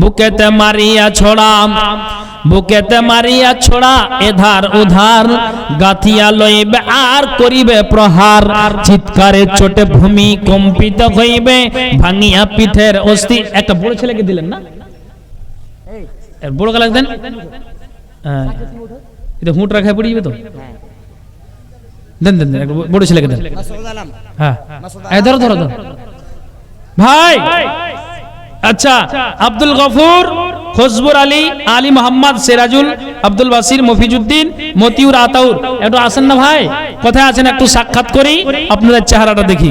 বুকেতে মারিয়া ছোড়া বুকেতে মারিয়া ছোড়া এধার উধার গাথিয়া লইবে আর করিবে প্রহার। চিৎকারে চোটে ভূমি কম্পিত হইবে ভাঙিয়া পিঠের অস্থি। একটা বড় ছেলেকে দিলেন না? বড় গালাক দেন। হ্যাঁ। এটা হুঁট রাখায় পড়ে যাবে তো? দেন দেন দেন বড় ছেলেকে দেন। হ্যাঁ। ধরো ধরো ধরো। ভাই! আচ্ছা আব্দুল গফুর খসবুর আলী আলী মোহাম্মদ সেরাজুল আব্দুল বাসির মফিজুদ্দিন মতিউর আতাউর। একটু আসেন না ভাই? কোথায় আছেন একটু সাক্ষাৎ করি আপনাদের চেহারাটা দেখি।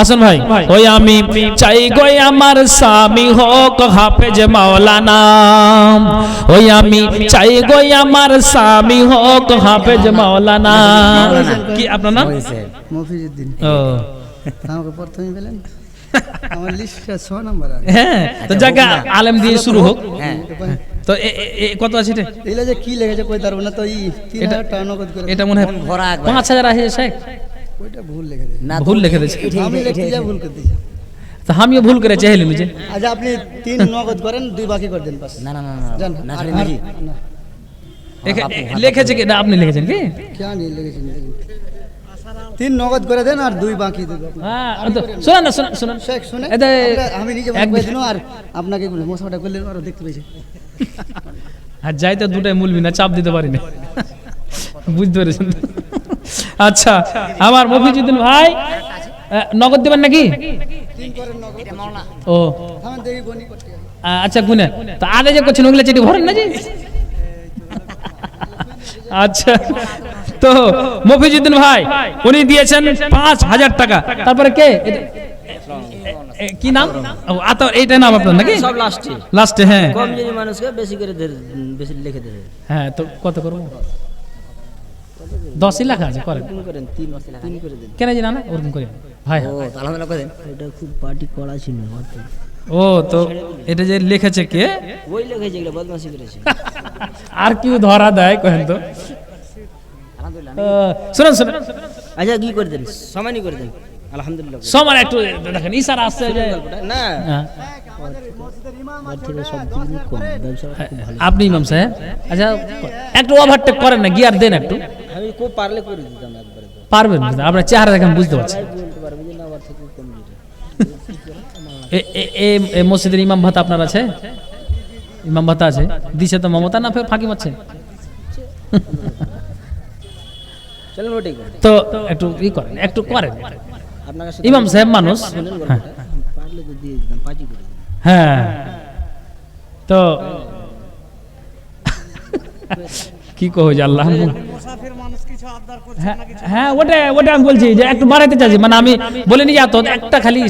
আসেন ভাই। ওই আমি চাই গই আমার স্বামী হোক হাফেজ মাওলানা। ওই আমি চাই গই আমার স্বামী হোক হাফেজ মাওলানা। কি আপনার নাম? মফিজুদ্দিন। ও। আমাকে প্রথমে পেলেন আমার লিস্টটা ছ নম্বর হ্যাঁ তো জায়গা আলেম দিয়ে শুরু হোক। তো এ- এ- এ- কত আছে এটা? যে কি লেগেছে কই পারব না তো এই তিন এটা- হাজার টাকা নগদ করে। এটা মনে হয় ভরা একবার। পাঁচ হাজার আছে শেখ ওইটা ভুল না ভুল লিখে দিয়েছে আমি লিখতে যা ভুল করে দিয়েছি তো আমিও ভুল করে চাইলি নিজে। আচ্ছা আপনি তিন নগদ করেন দুই বাকি করে দেন বাস। না লিখেছে কি? না আপনি লিখেছেন কি? কেন লিখেছেন? তিন নগদ করে দেন আর দুই বাকি হ্যাঁ শোনান না শোনান শোনান। শেখ শুনে আমি নিজে এক- বলে আর আপনাকে মশাটা করলেন আরও দেখতে পেয়েছি আর যাই তো দুটাই মূলবি না চাপ দিতে পারি না বুঝতে পেরেছেন? আচ্ছা আমার মফিজুদ্দিন ভাই নগদ দেবেন নাকি? তিন করেন নগদ। ও। আচ্ছা গুনে। তো আগে যে করছেন ওগুলো চেটি ভরেন না যে আচ্ছা। তো মফিজুদ্দিন ভাই উনি দিয়েছেন পাঁচ হাজার টাকা। তারপরে কে? কি নাম? আতা এইটা নাম আপনার নাকি? সব লাস্টে লাস্টে হ্যাঁ। কম মানুষকে বেশি করে বেশি লিখে দেবে। হ্যাঁ তো কত করব? দশই লাখ আছে করেন। তিন করেন তিন তিন করে দেন। কেন জানা না ওরকম ভাই ও করেন। এটা খুব পার্টি করা ছিল ও তো এটা যে লিখেছে কে? ওই লিখেছে এগুলো বদমাশি করেছে। আর কেউ ধরা দেয় কেন তো। শুনুন শুনুন। আচ্ছা কি করে দেন? সমানই করে দেন। আলহামদুলিল্লাহ। সমান একটু দেখেন ইশারা আসছে না। হ্যাঁ। আপনি ইমাম সাহেব? আচ্ছা একটু ওভারটেক করেন না গিয়ার দেন একটু। আমি খুব পারলে করে দিতাম একবারে। পারবেন আপনার চেহারা দেখেন বুঝতে এ- মসজিদের ইমাম ভাতা আপনার আছে? ইমাম ভাতা আছে? দিছে তো মমতা না ফের ফাঁকি মারছে চলেন ওটাই করে দেন তো একটু ই করেন একটু করেন। ইমাম সাহেব মানুষ। হ্যাঁ। তো দিয়ে দিতাম পাঁচই করে দিন হ্যাঁ। তো কি কহ যে আল্লাহ? হ্যাঁ, হ্যাঁ ওটা ওটা আমি বলছি যে একটু বাড়াইতে চাইছি। মানে আমি বলিনি যে এত একটা খালি